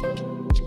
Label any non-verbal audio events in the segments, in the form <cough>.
Thank you.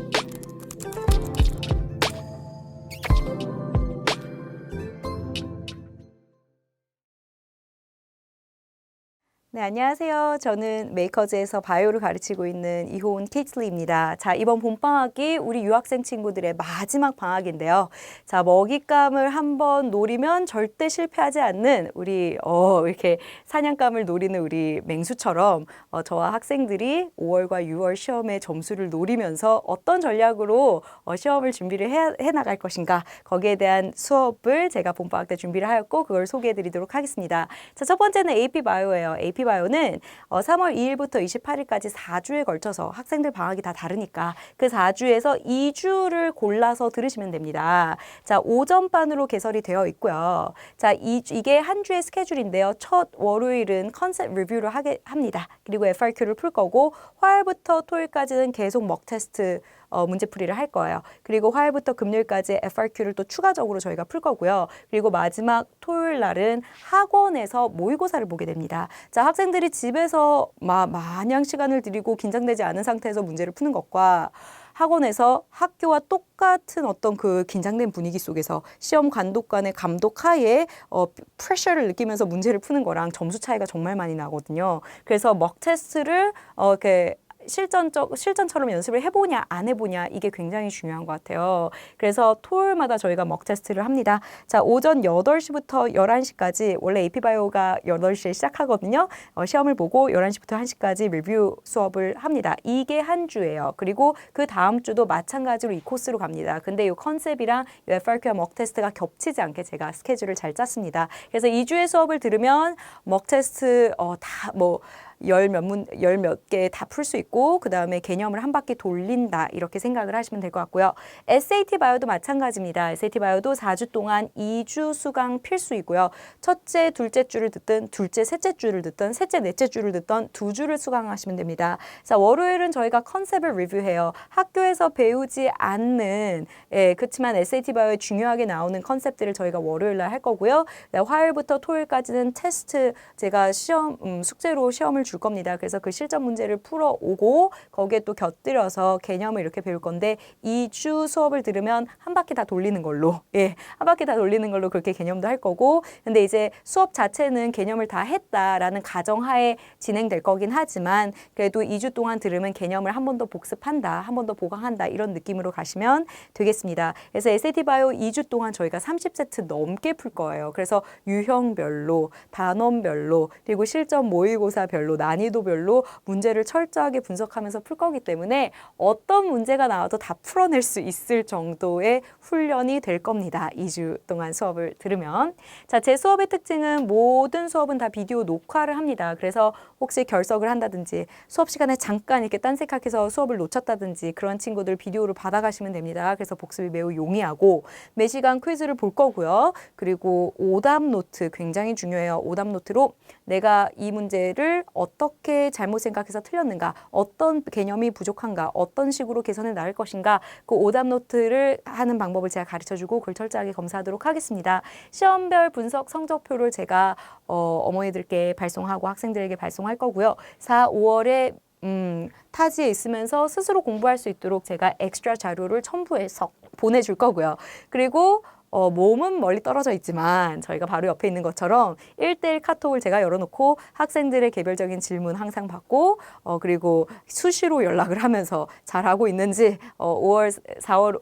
네, 안녕하세요. 저는 메이커즈에서 바이오를 가르치고 있는 이호은 케이틀리입니다. 자, 이번 봄방학이 우리 유학생 친구들의 마지막 방학인데요. 자, 먹잇감을 한번 노리면 절대 실패하지 않는 우리, 어, 이렇게 사냥감을 노리는 우리 맹수처럼 어, 저와 학생들이 5월과 6월 시험의 점수를 노리면서 어떤 전략으로 어, 시험을 준비를 해, 해 나갈 것인가 거기에 대한 수업을 제가 봄방학 때 준비를 하였고 그걸 소개해 드리도록 하겠습니다. 자, 첫 번째는 AP 바이오예요. AP 바이오는 어, 3월 2일부터 28일까지 4주에 걸쳐서 학생들 방학이 다 다르니까 그 4주에서 2주를 골라서 들으시면 됩니다. 자, 오전반으로 개설이 되어 있고요. 자, 이, 이게 한 주의 스케줄인데요. 첫 월요일은 컨셉 리뷰를 하게 합니다. 그리고 FRQ를 풀 거고 화요일부터 토요일까지는 계속 먹 테스트 어, 문제풀이를 할 거예요. 그리고 화요일부터 금요일까지 FRQ를 또 추가적으로 저희가 풀 거고요. 그리고 마지막 토요일 날은 학원에서 모의고사를 보게 됩니다. 자, 학생들이 집에서 마, 마냥 시간을 들이고 긴장되지 않은 상태에서 문제를 푸는 것과 학원에서 학교와 똑같은 어떤 그 긴장된 분위기 속에서 시험 감독관의 감독 하에 어, 프레셔를 느끼면서 문제를 푸는 거랑 점수 차이가 정말 많이 나거든요. 그래서 먹 테스트를 어, 이렇게 실전적 실전처럼 연습을 해보냐 안 해보냐 이게 굉장히 중요한 것 같아요. 그래서 토요일마다 저희가 먹 테스트를 합니다. 자 오전 8시부터 11시까지 원래 AP 바이오가 8시에 시작하거든요. 어, 시험을 보고 11시부터 1시까지 리뷰 수업을 합니다. 이게 한 주예요. 그리고 그 다음 주도 마찬가지로 이 코스로 갑니다. 근데 이 컨셉이랑 이 FRQ와 먹 테스트가 겹치지 않게 제가 스케줄을 잘 짰습니다. 그래서 2주의 수업을 들으면 먹 테스트 어, 다뭐 열 몇 문, 열 몇 개 다 풀 수 있고, 그 다음에 개념을 한 바퀴 돌린다. 이렇게 생각을 하시면 될 것 같고요. SAT 바이오도 마찬가지입니다. SAT 바이오도 4주 동안 2주 수강 필수이고요. 첫째, 둘째 주를 듣든, 둘째, 셋째 주를 듣든, 셋째, 넷째 주를 듣던 두 주를 수강하시면 됩니다. 자, 월요일은 저희가 컨셉을 리뷰해요. 학교에서 배우지 않는, 예, 그렇지만 SAT 바이오에 중요하게 나오는 컨셉들을 저희가 월요일 날 할 거고요. 네, 화요일부터 토요일까지는 테스트, 제가 시험, 음, 숙제로 시험을 줄 겁니다. 그래서 그 실전 문제를 풀어 오고 거기에 또 곁들여서 개념을 이렇게 배울 건데 2주 수업을 들으면 한 바퀴 다 돌리는 걸로 <laughs> 예, 한 바퀴 다 돌리는 걸로 그렇게 개념도 할 거고 근데 이제 수업 자체는 개념을 다 했다라는 가정하에 진행될 거긴 하지만 그래도 2주 동안 들으면 개념을 한 번 더 복습한다, 한 번 더 보강한다 이런 느낌으로 가시면 되겠습니다. 그래서 SAT 바이오 2주 동안 저희가 30세트 넘게 풀 거예요. 그래서 유형별로, 단원별로, 그리고 실전 모의고사별로 난이도별로 문제를 철저하게 분석하면서 풀 거기 때문에 어떤 문제가 나와도 다 풀어낼 수 있을 정도의 훈련이 될 겁니다. 2주 동안 수업을 들으면. 자, 제 수업의 특징은 모든 수업은 다 비디오 녹화를 합니다. 그래서 혹시 결석을 한다든지 수업 시간에 잠깐 이렇게 딴색학해서 수업을 놓쳤다든지 그런 친구들 비디오를 받아가시면 됩니다. 그래서 복습이 매우 용이하고 매 시간 퀴즈를 볼 거고요. 그리고 오답 노트 굉장히 중요해요. 오답 노트로 내가 이 문제를 어 떻게 잘못 생각해서 틀렸는가, 어떤 개념이 부족한가, 어떤 식으로 개선해 나갈 것인가, 그 오답 노트를 하는 방법을 제가 가르쳐 주고 그걸 철저하게 검사하도록 하겠습니다. 시험별 분석 성적표를 제가 어, 어머니들께 발송하고 학생들에게 발송할 거고요. 4, 5월에 음, 타지에 있으면서 스스로 공부할 수 있도록 제가 엑스트라 자료를 첨부해서 보내줄 거고요. 그리고 어, 몸은 멀리 떨어져 있지만 저희가 바로 옆에 있는 것처럼 1대1 카톡을 제가 열어놓고 학생들의 개별적인 질문 항상 받고 어, 그리고 수시로 연락을 하면서 잘하고 있는지 어, 5월, 4월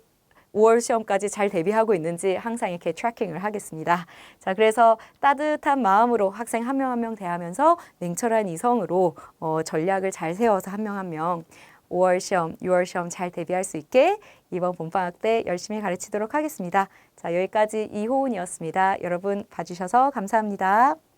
5월 시험까지 잘 대비하고 있는지 항상 이렇게 트래킹을 하겠습니다. 자, 그래서 따뜻한 마음으로 학생 한 명 한명 대하면서 냉철한 이성으로 어, 전략을 잘 세워서 한 명 한명 5월 시험, 6월 시험 잘 대비할 수 있게 이번 봄방학 때 열심히 가르치도록 하겠습니다. 자, 여기까지 이호은이었습니다. 여러분 봐주셔서 감사합니다.